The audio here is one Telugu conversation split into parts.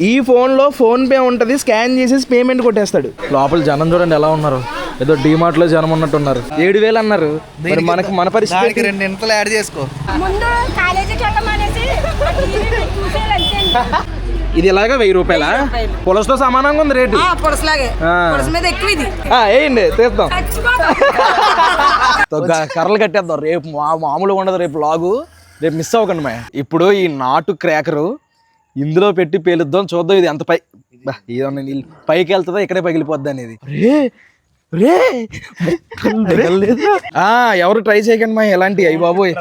ఈ ఫోన్లో ఫోన్ పే ఉంటుంది స్కాన్ చేసేసి పేమెంట్ కొట్టేస్తాడు. లోపల జనం చూడండి ఎలా ఉన్నారు. ఏదో డిమార్ట్లో జనం ఉన్నట్టు ఉన్నారు ఏడు వేలు అన్నారు. మరి మనకి మన పరిస్థితి రెండు ఇంతలు యాడ్ చేసుకో. ముందు కాలేజీకి వెళ్ళమనేసి చూసేయాలంటే ఇది ఇలాగా వెయ్యి రూపాయల? పులసతో సమానంగా ఉంది రేటు. మీద ఎక్కువ ఇది. వేయండి తీస్తాం. కర్రలు కట్టేద్దాం. రేపు మామూలుగా ఉండదు రేపు లాగు. రేపు మిస్ అవ్వకండి మా ఇప్పుడు ఈ నాటు క్రాకరు ఇందులో పెట్టి పేలుద్దాం చూద్దాం ఇది ఎంత పై బా, ఇదన్నా నీళ్ళు పైకి వెళ్తుందా ఇక్కడే పగిలిపోద్ది అనేది. రే రే ఎవరు ట్రై చేయకండి మా ఎలాంటి అయ్యి బాబోయ్.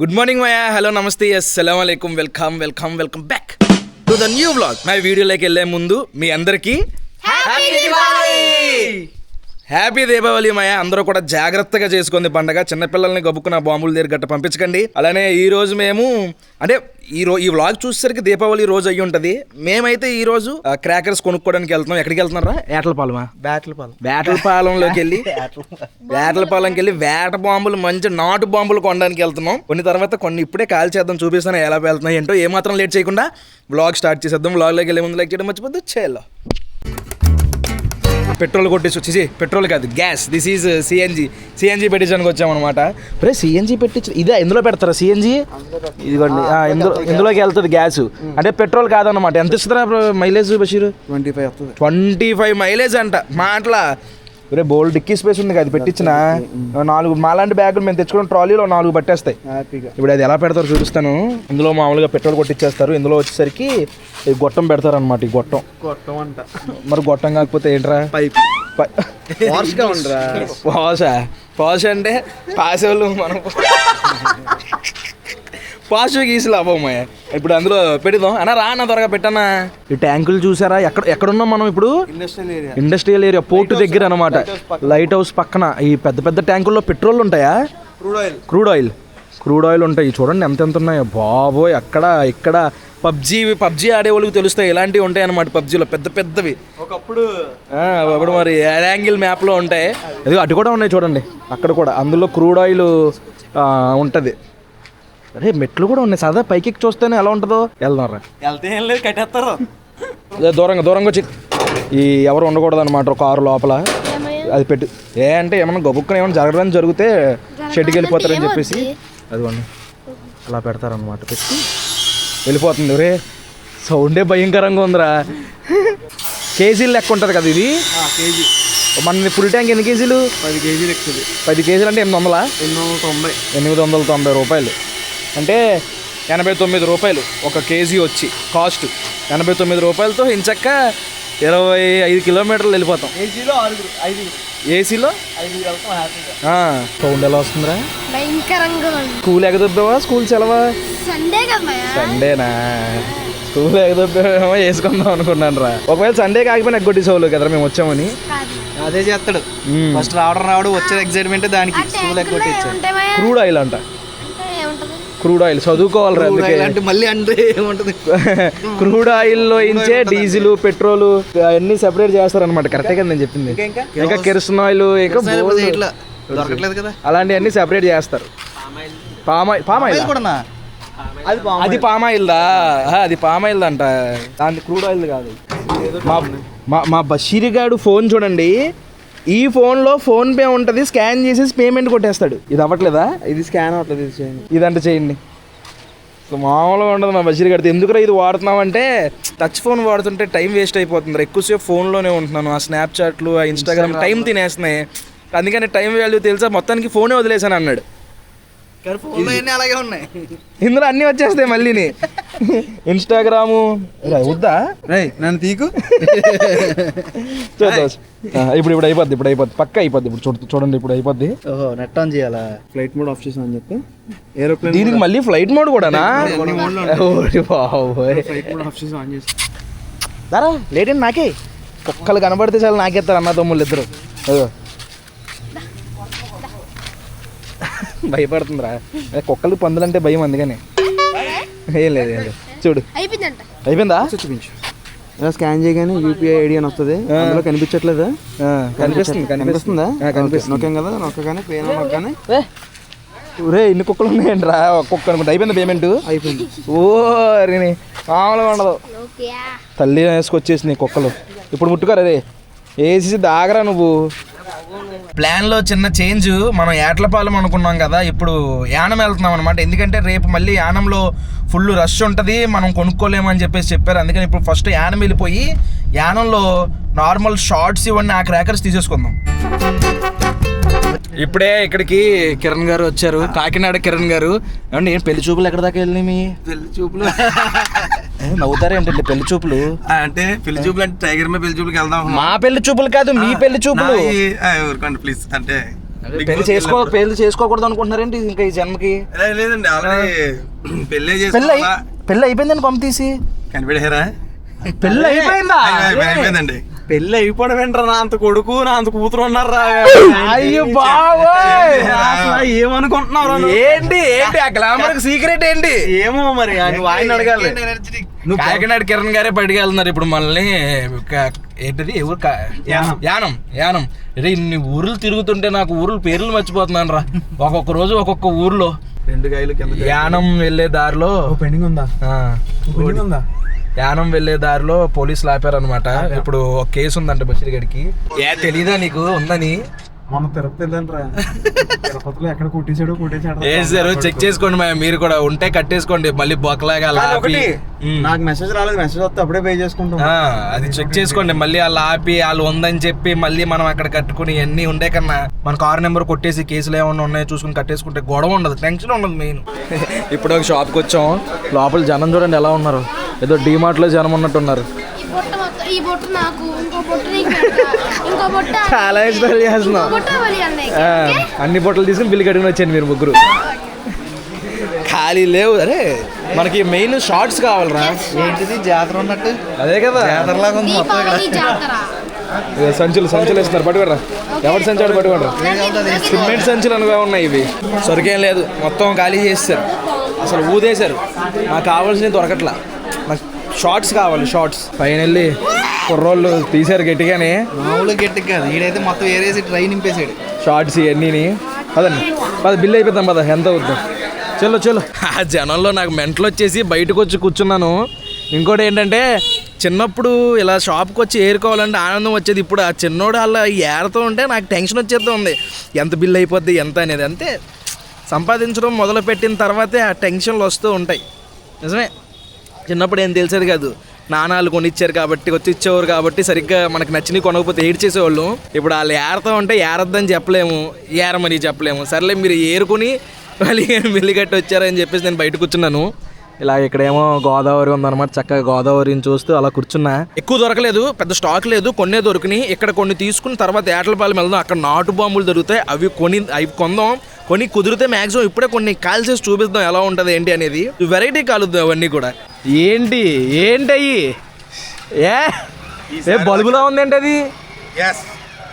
గుడ్ మార్నింగ్ మాయా హలో నమస్తే అస్సలం అలైకుం welcome welcome welcome back to the new blog మా వీడియోలోకి వెళ్ళే ముందు మీ అందరికీ హ్యాపీ దీపావళి మాయ అందరూ కూడా జాగ్రత్తగా చేసుకుంది పండగ. చిన్నపిల్లల్ని గబుక్కున బాంబుల దగ్గర గట్ట పంపించకండి. అలానే ఈ రోజు మేము అంటే ఈ రో ఈ వ్లాగ్ చూసేసరికి దీపావళి రోజు అయ్యి ఉంటది. మేమైతే ఈ రోజు క్రాకర్స్ కొనుక్కోవడానికి వెళ్తున్నాం. ఎక్కడికి వెళ్తున్నారా? ఏటలపాలెమా? బ్యాట్లు పాలు వేటలపాలెంలోకి వెళ్ళి వేటలపాలెంకి వెళ్ళి వేట బాంబులు మంచి నాటు బాంబులు కొనడానికి వెళ్తున్నాం. కొన్ని తర్వాత కొన్ని ఇప్పుడే కాల్ చేద్దాం చూపిస్తాను ఎలా వెళ్తున్నాయి ఏంటో. ఏమాత్రం లేట్ చేయకుండా వ్లాగ్ స్టార్ట్ చేసేద్దాం. వ్లాగ్లోకి వెళ్ళే ముందు లైక్ చేయడం మర్చిపోద్దు. చేయాలో పెట్రోల్ కొట్టేసి వచ్చేసి పెట్రోల్ కాదు gas. This is CNG CNG పెట్టించడానికి వచ్చామన్నమాట. రే సిఎన్జి పెట్టించు ఇదే ఇందులో పెడతారా సిఎన్జి ఇదిగోండి. ఆ, ఇందులో ఇందులోకి వెళ్తుంది గ్యాస్? అంటే పెట్రోల్ కాదన్నమాట. ఎంత ఇస్తుందా mileage Basheer? Twenty five twenty five mileage అంట. మాటలా రే బోల్ డిక్కీ స్పేస్ ఉంది కదా పెట్టించిన. నాలుగు మాలాంటి బ్యాగులు మేము తెచ్చుకున్న ట్రాలీలో నాలుగు పట్టేస్తాయి. హ్యాపీగా. ఇప్పుడు అది ఎలా పెడతారో చూపిస్తాను. ఇందులో మామూలుగా పెట్రోల్ కొట్టించేస్తారు ఇందులో వచ్చేసరికి ఈ గొట్టం పెడతారు అనమాట ఈ గొట్టం. కొట్టం అంట. మరి గొట్టం కాకపోతే ఏంట్రా? పైప్. ఉండరా పాష పాష అంటే పాసేవాళ్ళు మనం. పాష గీసి లాభమయ్య ఇప్పుడు అందులో పెడదాం. అన్న రా అన్న త్వరగా పెట్టన్నా. ఈ ట్యాంకులు చూసారా? ఎక్కడ ఎక్కడున్నాం మనం ఇప్పుడు? Industrial area industrial area port దగ్గర అనమాట లైట్ హౌస్ పక్కన. ఈ పెద్ద పెద్ద ట్యాంకుల్లో పెట్రోల్ ఉంటాయా? Crude oil crude oil crude oil ఉంటాయి. చూడండి ఎంత ఎంత ఉన్నాయో. బాబోయ్ అక్కడ ఇక్కడ పబ్జీ పబ్జీ ఆడే వాళ్ళకి తెలుస్తాయి. ఇలాంటివి ఉంటాయి అనమాట పబ్జీలో. పెద్ద పెద్దవి. ఒకప్పుడు ఆ, అప్పుడు మరి యాంగిల్ మ్యాప్లో ఉంటాయి. అది. అటు కూడా ఉన్నాయి చూడండి. అక్కడ కూడా. అందులో క్రూడ్ ఆయిల్ ఉంటుంది. అరే మెట్లు కూడా ఉన్నాయి. సరదా పైకి ఎక్కి చూస్తేనే ఎలా ఉంటుందో? వెళ్దాం రా. వెళ్తే ఏం లేదు కట్టేస్తారు. అదే దూరంగా దూరంగా వచ్చి. ఈ ఎవరు ఉండకూడదు అనమాట కారు లోపల. అది పెట్టి. ఏ అంటే ఏమన్నా గబుక్కున ఏమైనా జరగడానికి జరిగితే షెడ్కి వెళ్ళిపోతారని చెప్పేసి. అదిగోండి. అలా పెడతారనమాట పెట్టి. వెళ్ళిపోతుంది. రే సౌండే భయంకరంగా ఉందిరా. కేజీలు లెక్క ఉంటుంది కదా ఇది? కేజీ. మన ఫుల్ ట్యాంక్ ఎన్ని కేజీలు? పది కేజీలు ఎక్కుతుంది పది కేజీలు అంటే ఎనిమిది వందలా? ఎన్నో తొంభై. ఎనిమిది వందల తొంభై రూపాయలు. అంటే ఎనభై తొమ్మిది రూపాయలు ఒక కేజీ వచ్చి కాస్ట్. ఎనభై తొమ్మిది రూపాయలతో ఇంచక్క ఇరవై ఐదు కిలోమీటర్లు వెళ్ళిపోతాం. కేజీలో ఆరుగురు ఐదు ఏసీలో? హ్యాపీగా. సౌండ్ ఎలా వస్తుందిరా? భయంకరంగా ఉంది. స్కూల్ ఎగదొబ్బావా స్కూల్ సెలవా? సండేనా? స్కూల్ ఎగదొబ్బామో వేసుకుందాం అనుకున్నాను రా ఒకవేళ సండే కాకపోయినా ఎగ్గొట్టేసేవాళ్ళు కదరా మేము వచ్చామని. కాదు. అదే చేస్తాడు. ఫస్ట్ రావడం రావడం వచ్చే ఎగ్జైట్మెంట్ దానికి స్కూల్ ఏముంటాయమ్మా? క్రూడ్ ఆయిల్ అంట. క్రూడ్ ఆయిల్ చదువుకోవాలిరా అందుకే. అంటే మళ్ళీ అంటే ఏముంటది? క్రూడ్ ఆయిల్లో ఇంచే డీజిల్ పెట్రోల్ అన్ని సెపరేట్ చేస్తారనమాట కరెక్టే కదా నేను చెప్పింది. ఇంకా కెరసన్ ఆయిల్ ఇంకా ఇట్లా దొరకట్లేదు కదా? అలాంటివన్నీ సెపరేట్ చేస్తారు. Palm oil palm oil oil? కూడానా? అది అది పామాయిల్ దా ఆ, అది పామాయిల్ అంట దాని క్రూడ్ ఆయిల్ కాదు. మా మా మా బషీర్ గాడు ఫోన్ చూడండి. ఈ ఫోన్లో ఫోన్ పే ఉంటుంది స్కాన్ చేసేసి పేమెంట్ కొట్టేస్తాడు. ఇది అవ్వట్లేదా? ఇది స్కాన్ అవట్లేదు ఇది చేయండి. ఇదంటే చేయండి. సో మామూలుగా ఉండదు మా బషీర్ గారితో ఎందుకురా ఇది వాడుతున్నామంటే టచ్ ఫోన్ వాడుతుంటే టైం వేస్ట్ అయిపోతుంది ఎక్కువసేపు ఫోన్లోనే ఉంటున్నాను. ఆ స్నాప్చాట్లు ఆ ఇన్స్టాగ్రామ్ టైం తినేస్తున్నాయి. అందుకని టైం వాల్యూ తెలుసా? మొత్తానికి ఫోనే వదిలేసాను అన్నాడు. కానీ ఫోన్లో అన్నీ అలాగే ఉన్నాయి? ఇందులో అన్నీ వచ్చేస్తాయి మళ్ళీని. ఇన్స్టాగ్రాము. వద్దా? రై నన్ను తీకు. చూద్దాం. ఇప్పుడు ఇప్పుడు అయిపోద్ది ఇప్పుడు అయిపోద్ది. పక్క అయిపోద్ది ఇప్పుడు చూడ చూడండి ఇప్పుడు అయిపోద్ది. ఓహో నెట్ ఆన్ చేయాలా? ఫ్లైట్ మోడ్ ఆఫ్ చేసాను అని చెప్పి. ఏరోప్లేన్ దీనికి మళ్ళీ ఫ్లైట్ మోడ్ కూడానా. ఫ్లైట్ మోడ్ ఆఫ్ చేసి ఆన్ చేసి. దారా లేట్ నాకే. కుక్కలు కనబడితే చాలు నాకేస్తారు అన్న తమ్ముళ్ళు ఇద్దరు అదిగో. భయపడుతుందిరా. అదే కుక్కలు పందులంటే భయం అందుకని. ఏం లేదు ఏం లేదు. చూడు. అయిపోయిందా? చూపించు. ఇలా స్కాన్ చేయగానే యూపీఐ ఐడి అని వస్తుంది. అందులో కనిపించట్లేదా? ఆ, కనిపిస్తుంది కనిపిస్తుంది. కనిపిస్తుందా? నొక్కాం కదా నొక్కగానే పే నొక్కగానే. రే ఇన్ని కుక్కలు ఉన్నాయండి రా కుక్క అనుకుంటా. అయిపోయింది పేమెంట్ అయిపోయింది. ఓ రిని మామూలుగా ఉండదు. తల్లి వేసుకొచ్చేసింది కుక్కలు. ఇప్పుడు ముట్టుకోరా రే వేసి దాగరా నువ్వు? ప్లాన్లో చిన్న చేంజ్ మనం ఏట్లపాలెం అనుకున్నాం కదా ఇప్పుడు యానం వెళ్తున్నాం అనమాట ఎందుకంటే రేపు మళ్ళీ యానంలో ఫుల్ రష్ ఉంటుంది మనం కొనుక్కోలేమని చెప్పేసి చెప్పారు. అందుకని ఇప్పుడు ఫస్ట్ యానం వెళ్ళిపోయి యానంలో నార్మల్ షార్ట్స్ ఇవన్నీ ఆ క్రాకర్స్ తీసేసుకుందాం. ఇప్పుడే ఇక్కడికి కిరణ్ గారు వచ్చారు. కాకినాడ కిరణ్ గారు. ఏమండి ఏం పెళ్ళి చూపులు ఎక్కడ దాకా వెళ్ళినాయి మీ? పెళ్ళి చూపులు? నవ్వుతారేంటండి పెళ్ళి చూపులు? అంటే పెళ్ళి చూపులు అంటే టైగర్ మీద పెళ్ళి చూపులకి వెళ్దాం మా పెళ్ళి చూపులు కాదు మీ పెళ్ళి చూపులు. ఊరుకోండి ప్లీజ్ అంటే పెళ్ళి చేసుకో పెళ్ళి చేసుకోకూడదు అనుకుంటున్నారేంటి ఇంకా ఈ జన్మకి? లేదండి ఆల్రెడీ పెళ్ళే పెళ్ళి అయి- పెళ్ళి అయిపోయిందని పంప తీసి కనిపెడారా పెళ్ళి అయిపోయిందా అయిపోయిందండి. పెళ్ళి అయిపోవడం ఏంట్రా నా అంత కొడుకు నా అంత కూతురు ఉన్నారా అయ్యో బాబోయ్! ఏమనుకుంటున్నావు ఏంటి? ఏంటి? ఆ గ్లామర్ సీక్రెట్ ఏంటి? ఏమో మరి నువ్వు ఆయన అడగాలి. నువ్వు కాకినాడ కిరణ్ గారే బయటికి వెళ్తున్నారు ఇప్పుడు మనల్ని. ఏంటిది? ఎవరు. యానం. యానం రే ఇన్ని ఊర్లు తిరుగుతుంటే నాకు ఊర్ల పేర్లు మర్చిపోతున్నాను రా ఒక్కొక్క రోజు ఒక్కొక్క ఊర్లో రెండు కాయలు కింద యానం వెళ్ళే దారిలో పెండింగ్ ఉందా? ఆ, పెండింగ్ ఉందా? యానం వెళ్ళే దారిలో పోలీసులు ఆపారనమాట ఇప్పుడు ఒక కేసు ఉందంట బషీర్ గడికి ఏ తెలీదా నీకు? ఉందని. మన తిరుపతి వెళ్ళాను రా తిరుపతిలో ఎక్కడ కొట్టేశాడో కొట్టేశాడు చెక్ చేసుకోండి మీరు కూడా ఉంటే కట్టేసుకోండి. మళ్ళీ బొక్కలాగా నాకు మెసేజ్ రాలేదు మెసేజ్ వస్తే అప్పుడే పే చేసుకుంటాం. ఆ, అది చెక్ చేసుకోండి. మళ్ళీ వాళ్ళు ఆపి వాళ్ళు ఉందని చెప్పి మళ్ళీ మనం అక్కడ కట్టుకుని ఇవన్నీ ఉండే కన్నా మన కార్ నెంబర్ కొట్టేసి కేసులు ఏమన్నా ఉన్నాయో చూసుకుని కట్టేసుకుంటే గొడవ ఉండదు టెన్షన్ ఉండదు మెయిన్ ఇప్పుడు ఒక షాప్కి వచ్చాం. లోపల జనం చూడండి ఎలా ఉన్నారు. ఏదో లో జనం ఉన్నట్టున్నారు. ఈ బొట్ట మొత్తం ఈ బొట్టు నాకు ఇంకో బొట్టు నీకు పెడతా. ఇంకో బొట్ట చాలా. ఆ, ఓకే? అన్ని బొట్టలు తీసుకుని బిల్లు కట్టుకుని వచ్చాను మీరు ముగ్గురు. ఖాళీ లేవు అరే. మనకి మెయిన్ షార్ట్స్ కావాలరా. ఏంటిది? జాతర ఉన్నట్టు? అదే కదా. జాతరలాగా ఉంది మొత్తం ఇక్కడ. జాతర. సంచులు సంచులు ఇస్తున్నారు పట్టుకోరా ఎవరి సంచి వాడు పట్టుకోరా సిమెంట్ సంచులు అనుగా ఉన్నాయి ఇవి. సరికేం లేదు. మొత్తం ఖాళీ చేస్తారు అసలు ఊదేశారు. నాకు కావాల్సినవి దొరకట్లా. నాకు షార్ట్స్ కావాలి షార్ట్స్. పైన వెళ్ళి కుర్రోళ్ళు తీశారు గట్టిగానే. మామూలుగా గట్టికి కాదు. ఈడైతే మొత్తం ఏరేసి ట్రైన్ నింపేసాడు షార్ట్స్ ఇవన్నీ పదండి. పద బిల్ అయిపోతాం పద. ఎంత అవుద్దాం. చలో చలో ఆ జనంలో నాకు మెంటలు వచ్చేసి బయటకు వచ్చి కూర్చున్నాను. ఇంకోటి ఏంటంటే చిన్నప్పుడు ఇలా షాప్కి వచ్చి ఏరుకోవాలంటే ఆనందం వచ్చేది. ఇప్పుడు ఆ చిన్నోడు అలా ఏరుతూ ఉంటే నాకు టెన్షన్ వచ్చేస్తూ ఉంది. ఎంత బిల్ అయిపోద్ది ఎంత అనేది. అంతే సంపాదించడం మొదలుపెట్టిన తర్వాతే ఆ టెన్షన్లు వస్తూ ఉంటాయి. నిజమే. చిన్నప్పుడు ఏం తెలిసేది కాదు. నాణాలు కొనిచ్చారు కాబట్టి వచ్చి ఇచ్చేవారు కాబట్టి సరిగ్గా మనకు నచ్చినవి కొనకపోతే ఏడ్చేసేవాళ్ళు. ఇప్పుడు వాళ్ళు ఏరతా ఉంటే ఏరద్దని చెప్పలేము. ఏరమని చెప్పలేము. సర్లే మీరు ఏరుకుని మళ్ళీ మిల్లి కట్టి వచ్చారని చెప్పేసి నేను బయట కూర్చున్నాను. ఇలా ఇక్కడేమో గోదావరి ఉందన్నమాట చక్కగా గోదావరిని చూస్తూ అలా కూర్చున్నా. ఎక్కువ దొరకలేదు పెద్ద స్టాక్ లేదు కొన్నే దొరికినాయి. ఇక్కడ కొన్ని తీసుకున్న తర్వాత ఏటలపాలెం వెళ్దాం అక్కడ నాటు బాంబులు దొరుకుతాయి అవి కొని అవి కొందాం. కొన్ని కుదిరితే మాక్సిమం ఇప్పుడే కొన్ని కాల్చేసి చూపిద్దాం ఎలా ఉంటుంది ఏంటి అనేది. వెరైటీ కాలుద్దాం అవన్నీ కూడా. ఏంటి? ఏంటయ్యి ఏ? ఏ బల్బులా ఉందేంటి అది?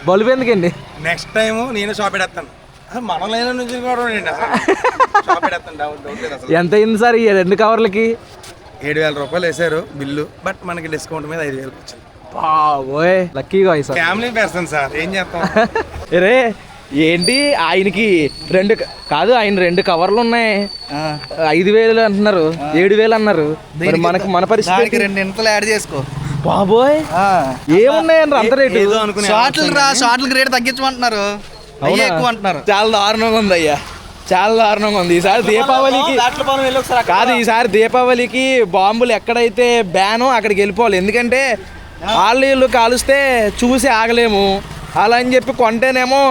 బల్బు ఎందుకండి? నెక్స్ట్ టైం నేను షాప్ పెడతాను ఎంత అయింది సార్ ఈ రెండు కవర్లకి? ఏడు వేల రూపాయలు వేసారు బిల్లు బట్ మనకి డిస్కౌంట్ మీద ఐదు వేలకు వచ్చింది. బాబోయ్ లక్కీగా అయ్యి సార్. ఫ్యామిలీ పర్సన్ సార్ ఏం చేస్తాం? రే ఏంటి ఆయనకి రెండు కాదు ఆయన రెండు కవర్లు ఉన్నాయి. ఐదు వేలు అంటున్నారు ఏడు వేలు అన్నారు. మరి మనకు మన పరిస్థితి? రెండు ఇంతలు యాడ్ చేసుకో. బాబోయ్. ఏమున్నాయండి అంత రేటు షార్ట్లు రా షార్ట్లకి రేట్ తగ్గించమంటున్నారు. అయ్యే? ఎక్కువ అంటున్నారు. చాలా దారుణంగా ఉంది అయ్యా. చాలా దారుణంగా ఉంది. ఈసారి దీపావళికి కాదు ఈసారి దీపావళికి బాంబులు ఎక్కడైతే బ్యానో అక్కడికి వెళ్ళిపోవాలి. ఎందుకంటే వాళ్ళు వీళ్ళు కాలుస్తే చూసి ఆగలేము. అలా అని చెప్పి కొంటేనేమో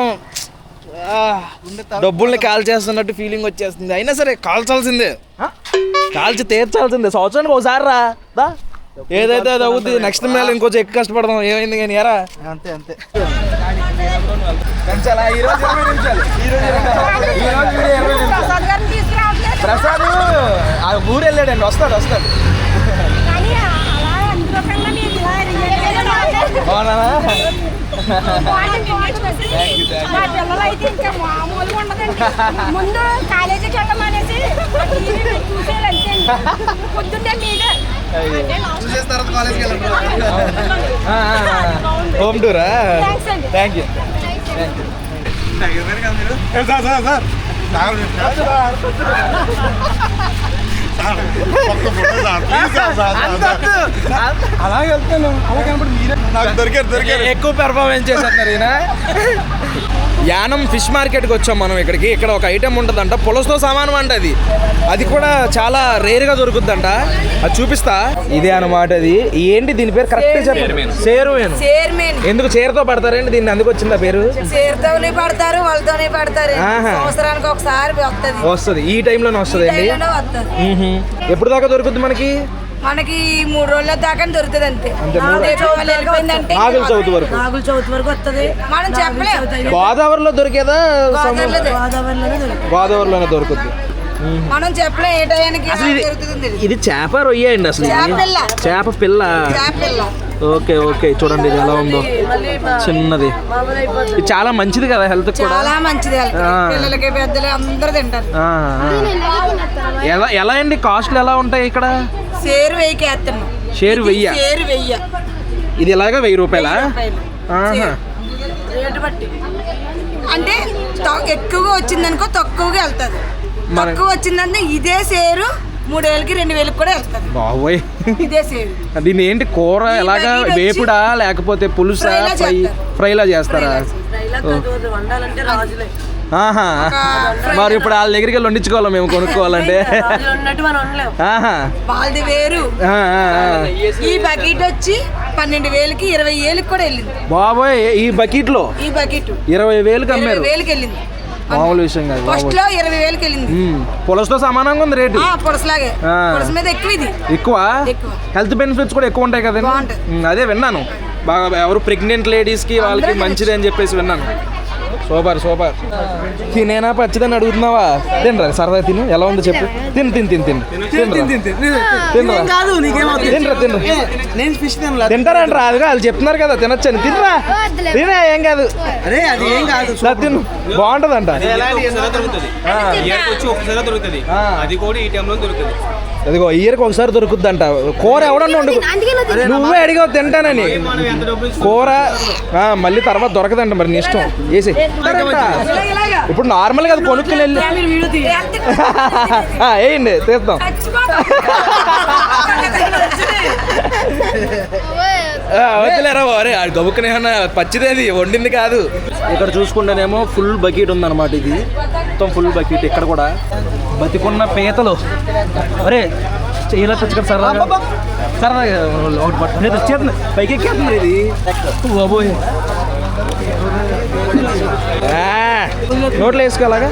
డబ్బుల్ని కాల్చేస్తున్నట్టు ఫీలింగ్ వచ్చేస్తుంది. అయినా సరే కాల్చాల్సిందే. కాల్చి తీర్చాల్సిందే. సంవత్సరానికి ఒకసారి రా. ఏదైతే అది అవుద్ది నెక్స్ట్ మేళ ఇంకొంచెం ఎక్కువ కష్టపడదాం. ఏమైంది కానీ ఎరా. అంతే అంతే. పెంచాలా ఈ రోజు ఇరవై నిమిషాలు. ఈ రోజు ఇరవై నిమిషాలు. ఈ రోజు వీడియో ఇరవై నిమిషాలు. ప్రసాద్ ఆ ఊరు వెళ్ళాడండి వస్తాడు వస్తాడు. అవునా ముందు కాలేజీకి వెళ్ళమనేసి పొద్దున్నే మీదే. కాలేజ్కి వెళ్ళండి. Home టూరా thank you sir sir sir అలా వెళ్తాను. అలా కనపడి మీరే నాకు దొరికారు దొరికారు. ఎక్కువ పెర్ఫార్మెన్స్ చేసేస్తున్నారు ఈయన? యానం ఫిష్ మార్కెట్కి వచ్చాం మనం ఇక్కడికి. ఇక్కడ ఒక ఐటెం ఉంటుందంట. పులసతో సమానం అంట అది. అది కూడా చాలా రేర్గా దొరుకుద్దంట అది చూపిస్తా. ఇదే అన్నమాట అది. ఏంటి దీని పేరు? కరెక్ట్ చెప్పండి. చైర్మన్ ఎందుకు చీరతో పడతారండి? దీన్ని అందుకు వచ్చిందా పేరు? చీరతోనే పడతారు వాళ్ళతోనే పడతారు. ఆహా. సంవత్సరానికి ఒకసారి వస్తుంది. వస్తుంది. ఈ టైంలోనే వస్తుంది. అండి ఎప్పుడు దాకా దొరుకుద్ది మనకి? మనకి మూడు రోజుల దాకా దొరుకుతుంది అంతే. నాగుల చవితి వరకు. నాగుల చవితి వరకు వస్తుంది. మనం చెప్పలేము గోదావరిలో దొరికేదా గోదావరిలోనే దొరుకుతుంది. మనం చెప్పలేం ఏ టయానికి ఇది దొరుకుతుంది ఇది చేప రొయ్య అండి అసలు. చేప పిల్ల. చేప పిల్ల. చేపల ఓకే ఓకే. చూడండి ఇది ఎలా ఉందో. చిన్నది. ఇది చాలా మంచిది కదా హెల్త్ కూడా. చాలా మంచిది. పిల్లలకి పెద్దలు అందరూ తింటారు. ఎలా ఎలా అండి? కాస్ట్లు ఎలా ఉంటాయి ఇక్కడ? సేరు వెయ్యికి వేస్తున్నాం షేరు వెయ్య? సేరు వెయ్య. ఇది ఎలాగా వెయ్యి రూపాయలా. ఆహా. రేటు బట్టి. అంటే త- ఎక్కువగా వచ్చిందనుకో తక్కువగా వెళ్తుంది. మరి- తక్కువ వచ్చిందంటే ఇదే సేరు మూడేళ్ళకి రెండు వేలకు కూడా వెళ్తుంది. బాబోయ్. ఇదే సేరు దీన్ని ఏంటి కూర ఈ ఎలాగా వచ్చి వేపుడా లేకపోతే పులుసా ఫ్రైలా ఫ్రై చేస్తారు. ఫ్రైలా చేస్తారా? వండాలంటే రాజులే. మరి ఇప్పుడు వాళ్ళ దగ్గరికి వెళ్ళి వండించుకోవాలి మేము కొనుక్కోవాలంటే? వాళ్ళది వేరు. ఈ బకెట్ వచ్చి పన్నెండు వేలకి ఇరవై ఏళ్ళకి కూడా వెళ్ళింది. బాబోయ్ ఈ బకెట్లో ఈ బకెట్. ఇరవై వేలకు అమ్మారు. వేలకి వెళ్ళింది. మామూలు విషయం కాదు ఫస్ట్. లో ఇరవై వేలకి వెళ్ళింది. పులసతో సమానంగా ఉంది రేటు. పులసలాగే. పులస మీద ఎక్కువ ఇది. ఎక్కువ. హెల్త్ బెనిఫిట్స్ కూడా ఎక్కువ ఉంటాయి కదండి. మ్మ్, అదే విన్నాను. బాగా ఎవరు ప్రెగ్నెంట్ లేడీస్కి వాళ్ళకి మంచిది అని చెప్పేసి విన్నాను. Super super. తినేనా పచ్చిదని అడుగుతున్నావా? తినరా సరదా తిను. ఎలా ఉందో చెప్పు. తిను తిను తిను తిను. తినరా? తినరా? తినరా? తినరా? నేను ఫిష్ తినలా? తింటారంటారా అదిగా వాళ్ళు చెప్తున్నారు కదా తినొచ్చని. తినరా? తినే ఏం కాదు. అరే అది ఏం కాదు దా తిను. బాగుంటదంట. అది కూడా ఈ టైంలో దొరుకుతుంది. అదిగో ఇయర్కి ఒకసారి దొరుకుద్దంట. కూర ఎవడన్నా వండు నువ్వే అడిగావు తింటానని? కూర ఆ, మళ్ళీ తర్వాత దొరకదంట మరి నీ ఇష్టం. వేసి ఇప్పుడు నార్మల్గా అది కొనుక్కుని వెళ్ళి వేయండి తీస్తాం. వద్దులేరా అరే గబుక్కునే ఏమన్నా పచ్చిదేది? వండింది కాదు. ఇక్కడ చూసుకుంటేనేమో ఫుల్ బకెట్ ఉందన్నమాట ఇది. మొత్తం ఫుల్ బకెట్ ఇక్కడ కూడా. బతికున్న పీతలు. అరే ఇలా తెచ్చుకోండి సరదాగా సరదాగా ఒకటి పట్టు లేదు, వచ్చేస్తుంది పైకి ఎక్కేస్తుంది ఇది. బాబోయ్ నోట్లో వేసుకోలాగా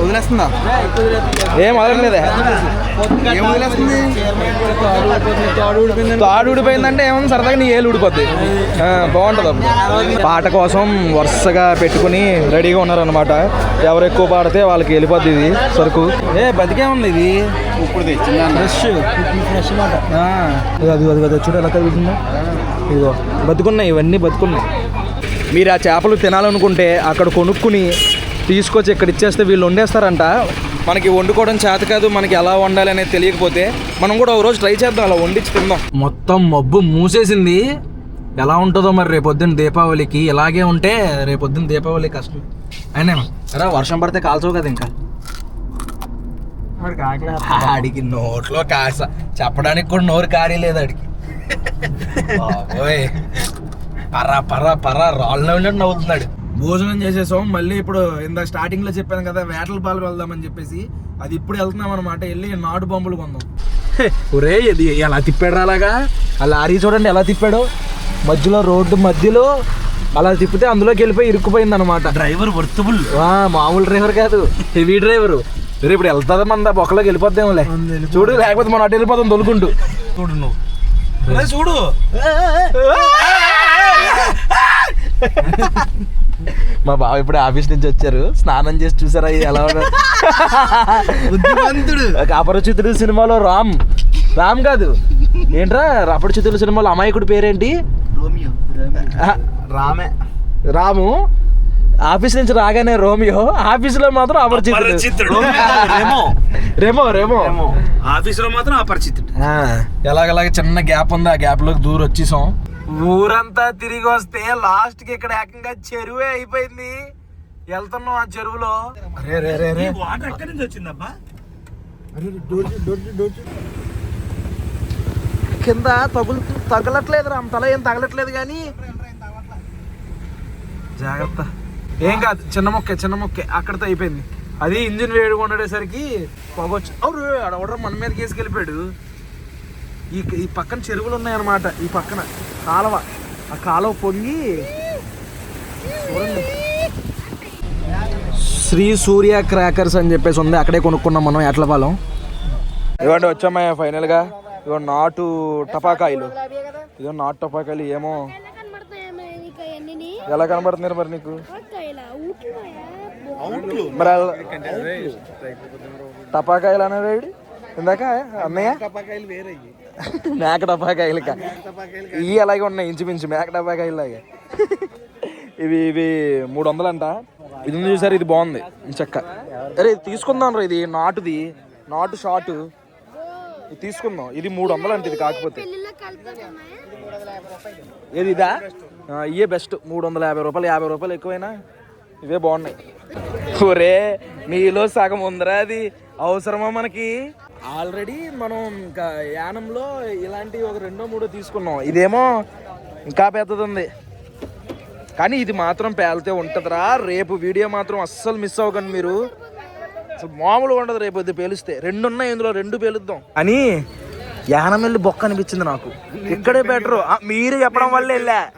వదిలేస్తుందా? ఏం వదిలేస్తుంది? తాడు ఊడిపోయిందంటే ఏముంది? సరదాగా నీ ఏలు ఊడిపోద్ది. ఆ, బాగుంటుంది అప్పుడు. పాట కోసం వరుసగా పెట్టుకుని రెడీగా ఉన్నారనమాట ఎవరు ఎక్కువ పాడితే వాళ్ళకి వెళ్ళిపోద్ది ఇది సరుకు. ఏ బతికే ఉంది ఇది? ఇప్పుడు ఫ్రెష్ ఫ్రెష్ మాట. అది అది చూడు ఎలా కలుగుతుందో ఇదిగో బతుకున్నాయి ఇవన్నీ బతుకున్నాయి. మీరు ఆ చేపలు తినాలనుకుంటే అక్కడ కొనుక్కుని తీసుకొచ్చి ఇక్కడ ఇచ్చేస్తే వీళ్ళు వండేస్తారంట. మనకి వండుకోవడం చేత కాదు మనకి ఎలా వండాలి అనేది తెలియకపోతే మనం కూడా ఒక రోజు ట్రై చేద్దాం అలా వండించి తిందాం. మొత్తం మబ్బు మూసేసింది. ఎలా ఉంటుందో మరి రేపొద్దున దీపావళికి ఇలాగే ఉంటే రేపొద్దున దీపావళి కష్టం. అయినా అరా వర్షం పడితే కాల్చవు కదా ఇంకా. ఆడికి నోట్లో కాస. చెప్పడానికి కూడా నోరు కారీలేదు ఆడికి. బాబోయ్. పర్రా పర్రా పర్రా రాళ్ళు ఉన్నట్టు నవ్వుతున్నాడు. భోజనం చేసేసాం మళ్ళీ ఇప్పుడు ఇందాక స్టార్టింగ్లో చెప్పాను కదా వేటల పాలు వెళ్దామని చెప్పేసి అది ఇప్పుడు వెళ్తున్నాం అనమాట వెళ్ళి నాటు బొమ్మలు కొందాం. ఒరే ఇది ఎలా తిప్పాడు అలాగా? ఆ లారీ చూడండి ఎలా తిప్పాడు. మధ్యలో రోడ్డు మధ్యలో అలా తిప్పితే అందులోకి వెళ్ళిపోయి ఇరుక్కుపోయింది అనమాట డ్రైవర్ వర్తబుల్. మామూలు డ్రైవర్ కాదు హెవీ డ్రైవర్. రేపు ఇప్పుడు వెళ్తుందా మన బొక్కలోకి వెళ్ళిపోద్దాంలే చూడు లేకపోతే మనం అటు వెళ్ళిపోతాం తొలుకుంటూ చూడు నువ్వు. చూడు. మా బావ ఇప్పుడు ఆఫీస్ నుంచి వచ్చారు. స్నానం చేసి చూసారా ఎలా ఉన్నారు బుద్ధిమంతుడు. అపరిచితుడు సినిమాలో రామ్. రామ్ కాదు. ఏంట్రా? అపరిచితుడు సినిమాలో అమాయకుడి పేరేంటి? రామే. రాము. ఆఫీస్ నుంచి రాగానే రోమియో. ఆఫీస్లో మాత్రం అపరిచితుడు. రెమో. రెమో రెమో. ఆఫీసులో మాత్రం అపరిచితుడు. ఆ, ఎలాగలాగ చిన్న గ్యాప్ ఉంది. ఆ గ్యాప్లోకి దూరం వచ్చేసాం ఊరంతా తిరిగి వస్తే లాస్ట్కి ఇక్కడ ఏకంగా చెరువే అయిపోయింది. వెళ్తున్నాం ఆ చెరువులో. రే రే రే రే. వాటర్ ఎక్కడి నుంచి వచ్చిందబ్బా? కింద తగులు తగలట్లేదు రా తల ఏం తగలట్లేదు కానీ. జాగ్రత్త. ఏం కాదు చిన్న మొక్కే చిన్న మొక్కే. అక్కడితో అయిపోయింది. అది ఇంజిన్ వేడిగా ఉండేసరికి పొగొచ్చు అవును ఆడ మన మీద తీసుకెళ్ళిపోయాడు ఈ ఈ పక్కన చెరువులు ఉన్నాయన్నమాట. ఈ పక్కన కాలువ. ఆ కాలువ పొంగి చూడండి. శ్రీ సూర్య క్రాకర్స్ అని చెప్పేసి ఉంది. అక్కడే కొనుక్కున్నాం మనం ఎట్లపాలెం ఇవ్వండి వచ్చామయ్యా ఫైనల్గా. ఇవ్వండి నాటు టపాకాయలు. ఇదో నాటు టపాకాయలు ఏమో. ఎలా కనబడుతున్నారు మరి నీకు? మరి టపాకాయలు అనేది ఇందాక అన్నయ్య? టపాకాయలు వేరే మేక టపాకాయలు ఇవి అలాగే ఉన్నాయి ఇంచుమించు మేక టపాకాయలు లాగే ఇవి ఇవి మూడు వందలంట ఇది ఉంది చూసారు? ఇది బాగుంది. చెక్క. అరే ఇది తీసుకుందాం రా ఇది. నాటుది. నాటు షార్ట్ ఇది తీసుకుందాం. ఇది మూడు వందలు అంటే ఇది కాకపోతే. ఏది ఇదా? ఇయే బెస్ట్. మూడు వందల యాభై రూపాయలు యాభై రూపాయలు ఎక్కువైనా ఇవే బాగున్నాయి. ఒరే మీలో సగం ఉందిరా అది. అవసరమా మనకి? ఆల్రెడీ మనం ఇంకా యానంలో ఇలాంటి ఒక రెండో మూడో తీసుకున్నాం. ఇదేమో ఇంకా పెద్దది ఉంది కానీ ఇది మాత్రం పేలితే ఉంటుందిరా. రేపు వీడియో మాత్రం అస్సలు మిస్ అవ్వకండి మీరు. అసలు మామూలుగా ఉండదు రేపు ఇది పేలిస్తే. రెండు ఉన్నాయి ఇందులో రెండు పేలుద్దాం. అని యానం వెళ్ళి బొక్క అనిపించింది నాకు. ఇక్కడే బెటర్. మీరు చెప్పడం వల్ల వెళ్ళా.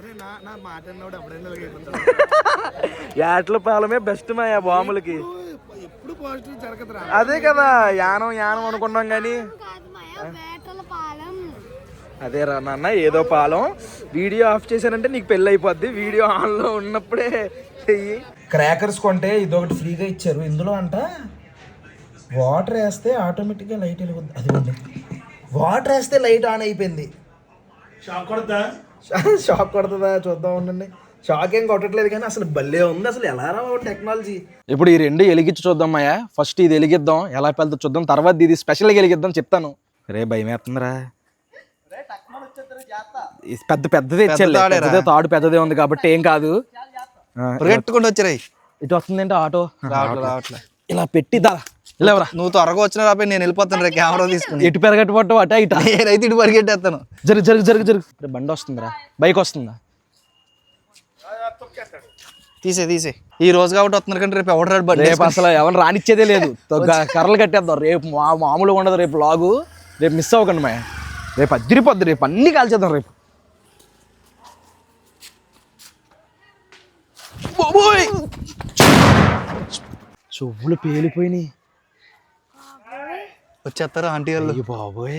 యాట్ల పాలమే బెస్ట్ మా బాములకి పాజిటివ్ జరగదురా. అదే కదా యానం యానం అనుకున్నాం కానీ కాదు మాయా వేటల పాలెం. అదే రా నాన్న ఏదో పాలం. వీడియో ఆఫ్ చేశానంటే నీకు పెళ్ళి అయిపోద్ది వీడియో ఆన్లో ఉన్నప్పుడే చెయ్యి. క్రాకర్స్ కొంటే ఇదొకటి ఫ్రీగా ఇచ్చారు. ఇందులో అంట వాటర్ వేస్తే ఆటోమేటిక్గా లైట్ వెలుగుద్ది. అది ఉంది వాటర్ వేస్తే లైట్ ఆన్ అయిపోయింది. షాక్ కొడతా షాక్ కొడుతుందా? చూద్దాం ఉండండి. షాక్ ఏం కొట్టట్లేదు కానీ అసలు భలే ఉంది. అసలు ఎలా రా టెక్నాలజీ ఇప్పుడు ఈ రెండు ఎలిగించి చూద్దాం అయ్యా ఫస్ట్ ఇది ఎలిగిద్దాం ఎలా పెళ్తా చూద్దాం. తర్వాత ఇది స్పెషల్గా ఎలిగిద్దాం చెప్తాను. రే భయం వేస్తుందిరా. ఈ పెద్ద పెద్దదే తాడు పెద్దదే ఉంది కాబట్టి ఏం కాదు. పరిగెట్టుకుంటూ వచ్చారా ఇటు వస్తుందంటే ఆటో? ఇలా పెట్టి దా. లేవరా నువ్వు త్వరగా వచ్చిన రాబోయి నేను వెళ్ళిపోతాను రే కెమెరా తీసుకుని. ఎటు పెరగట్టు పట్టు అట ఇట. నేనైతే ఇటు పరిగెట్టేస్తాను. జరుగు జరుగు జరుగు జరుగు. బండి వస్తుందిరా. బైక్ వస్తుందా? తీసే తీసే. ఈ రోజు కాబట్టి వస్తున్నారు కానీ రేపు ఎవడు రాడు బండి రేపు అసలు ఎవరు రానిచ్చేదే లేదు. కర్రలు కట్టేద్దాం. రేపు మా- మామూలుగా ఉండదు. రేపు లాగు. రేపు మిస్ అవ్వకండి మా రేపు అద్దరిపోద్ది. రేపు అన్ని కాల్చేద్దాం రేపు! చెవులు పేలిపోయినాయి. వచ్చేస్తారు ఆంటీ వాళ్ళు? బాబోయ్!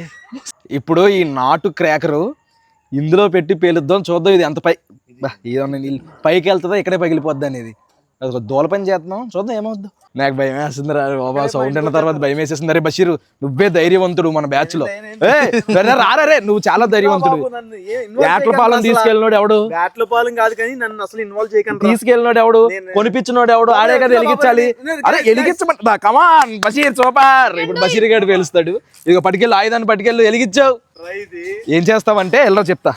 ఇప్పుడు ఈ నాటు క్రాకరు ఇందులో పెట్టి పేలుద్దాం చూద్దాం ఇది ఎంత పై ఏదన్నా నీళ్ళు పైకి వెళ్తుందా ఇక్కడే పగిలిపోద్ది అనేది. అది ఒక దూల పని చేస్తున్నాం. చూద్దాం ఏమవుద్దు. నాకు భయం వేస్తుంది రా బాబా సౌండ్ అన్న తర్వాత భయం వేసేస్తుంది. రే బషీరు నువ్వే ధైర్యవంతుడు మన బ్యాచ్లో. రారా నువ్వు చాలా ధైర్యవంతుడు. యాట్ల పాలన తీసుకెళ్ళినోడు ఎవడు? బ్యాట్ల పాలెం కాదు కానీ నన్ను అసలు ఇన్వాల్వ్ చేయకండి తీసుకెళ్ళినోడు ఎవడు? కొనిపించినోడు ఎవడు? ఆడే కదా వెలిగించాలి. అరే వెలిగించమంట కమాన్ బషీర్ సూపర్. ఇప్పుడు బషీర్ గారు పేలుస్తాడు. ఇక పట్టుకెళ్ళి ఆయుధాన్ని పట్టుకెళ్ళి వెలిగించావు. ఏం చేస్తావంటే వెళ్ళరా చెప్తా.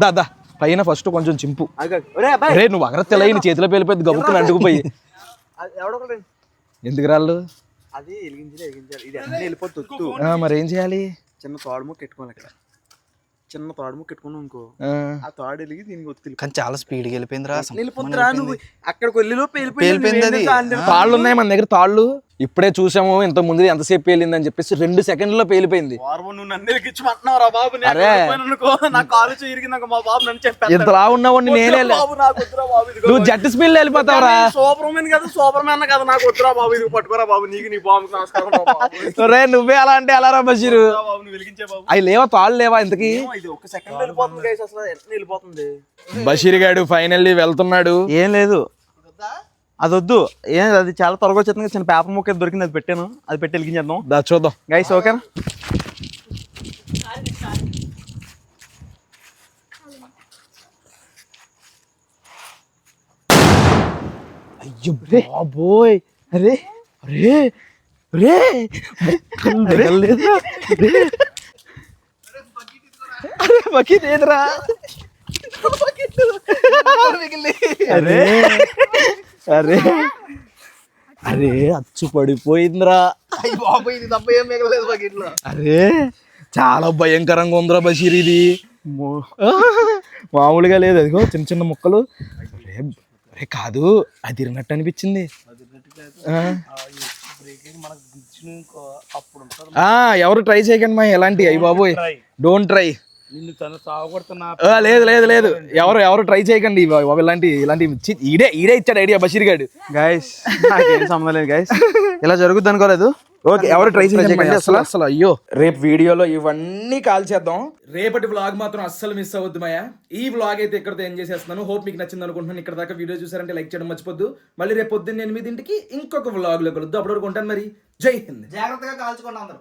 దా దా పైన ఫస్ట్ కొంచెం చింపు. రే నువ్వు అగరత్తెల నీ చేతిలో పేలిపోయింది గబుక్కుని అంటుకుపోయి ఎందుకు రాళ్ళు అది వెళ్ళిపోతుంది ఆ, మరి ఏం చేయాలి? చిన్న తాడు ముక్క పెట్టుకోవాలి ఇక్కడ చిన్న తాడు ముక్క పెట్టుకున్నాం అనుకో ఆ, తాడు వెలిగి దీనికి ఒత్తి కానీ చాలా స్పీడ్గా వెళ్ళిపోయిందిరా వెళ్ళిపోతుందిరా నువ్వు. అక్కడికి వెళ్ళిలో వెళ్ళిపోయింది అది. తాళ్ళు ఉన్నాయి మన దగ్గర తాళ్ళు. ఇప్పుడే చూసాము ఇంత ముందు ఎంతసేపు పేలిందని చెప్పేసి రెండు సెకండ్లో పేలిపోయింది. బాబు బాబు నన్ను చెప్పాను ఇంతలా ఉన్నావు నేనే లే- బాబు బాబు నువ్వు జట్టు స్పీడ్ వెళ్ళిపోతావురా. సూపర్ మ్యాన్ కదా సూపర్ మ్యాన్ కదా నాకు వద్దురా బాబు ఇది పట్టుకోరా బాబు నీకు నీ బాబుకి నమస్కారం రా బాబు. నువ్వే అలా అంటే ఎలా రా బషీరు? బాబు బాబు. అవి లేవా తాళ్ళు లేవా ఇంతకి? ఒక సెకండ్ వెళ్ళిపోతుంది బషీర్ గాడు ఫైనల్లీ వెళ్తున్నాడు. ఏం లేదు. అది వద్దు ఏం అది చాలా త్వరగా వచ్చేస్తుంది చిన్న పేపర్ ముక్క దొరికింది అది పెట్టాను. అది పెట్టి వెలిగించేద్దాం. దా చూద్దాం. గైస్ ఓకేనా అయ్యో బాబోయ్. అరే అరే రే తగలలేదురా? రే. అరే. బకీట్ ఏదిరా? అరే. అరే అరే అచ్చు పడిపోయిందిరా బాబు ఇది తప్ప ఏం మిగలేదు బకెట్లో అరే చాలా భయంకరంగా ఉందిరా బషీర్ ఇది. మామూలుగా లేదు. అదిగో చిన్న చిన్న ముక్కలు. అరే అరే కాదు అది తిరిగినట్టు అనిపించింది. ఆ. ఆ, ఎవరు ట్రై చేయకండి మా ఎలాంటి? అయ్యి బాబోయ్ డోంట్ ట్రై నిన్ను తను సాగుపడుతున్నా లేదు లేదు లేదు. ఎవరు ఎవరు ట్రై చేయకండి ఇలాంటి ఇలాంటి ఈడే ఈడే ఇచ్చాడు ఐడియా బషీర్ గాడు. గైస్ నాకేం సంబంధం లేదు గైస్ ఇలా జరుగుద్ది అనుకోలేదు? ఓకే ఎవరు ట్రై చేయకండి అసలు అసలు. అయ్యో. రేపు వీడియోలో ఇవన్నీ కాల్ చేద్దాం. రేపటి వ్లాగ్ మాత్రం అస్సలు మిస్ అవ్వద్దు మాయా. ఈ వ్లాగ్ అయితే ఇక్కడతో ఏం చేసేస్తున్నాను. హోప్ మీకు నచ్చింది అనుకుంటున్నాను. ఇక్కడ దాకా వీడియో చూసారంటే లైక్ చేయడం మర్చిపోద్దు. మళ్ళీ రేపు పొద్దున్న ఎనిమిదింటికి ఇంకొక వ్లాగ్లో కలుద్దాం. అప్పటి వరకు ఉంటాను మరి. జై హింద్. జాగ్రత్తగా కాల్చుకోండి అందరూ.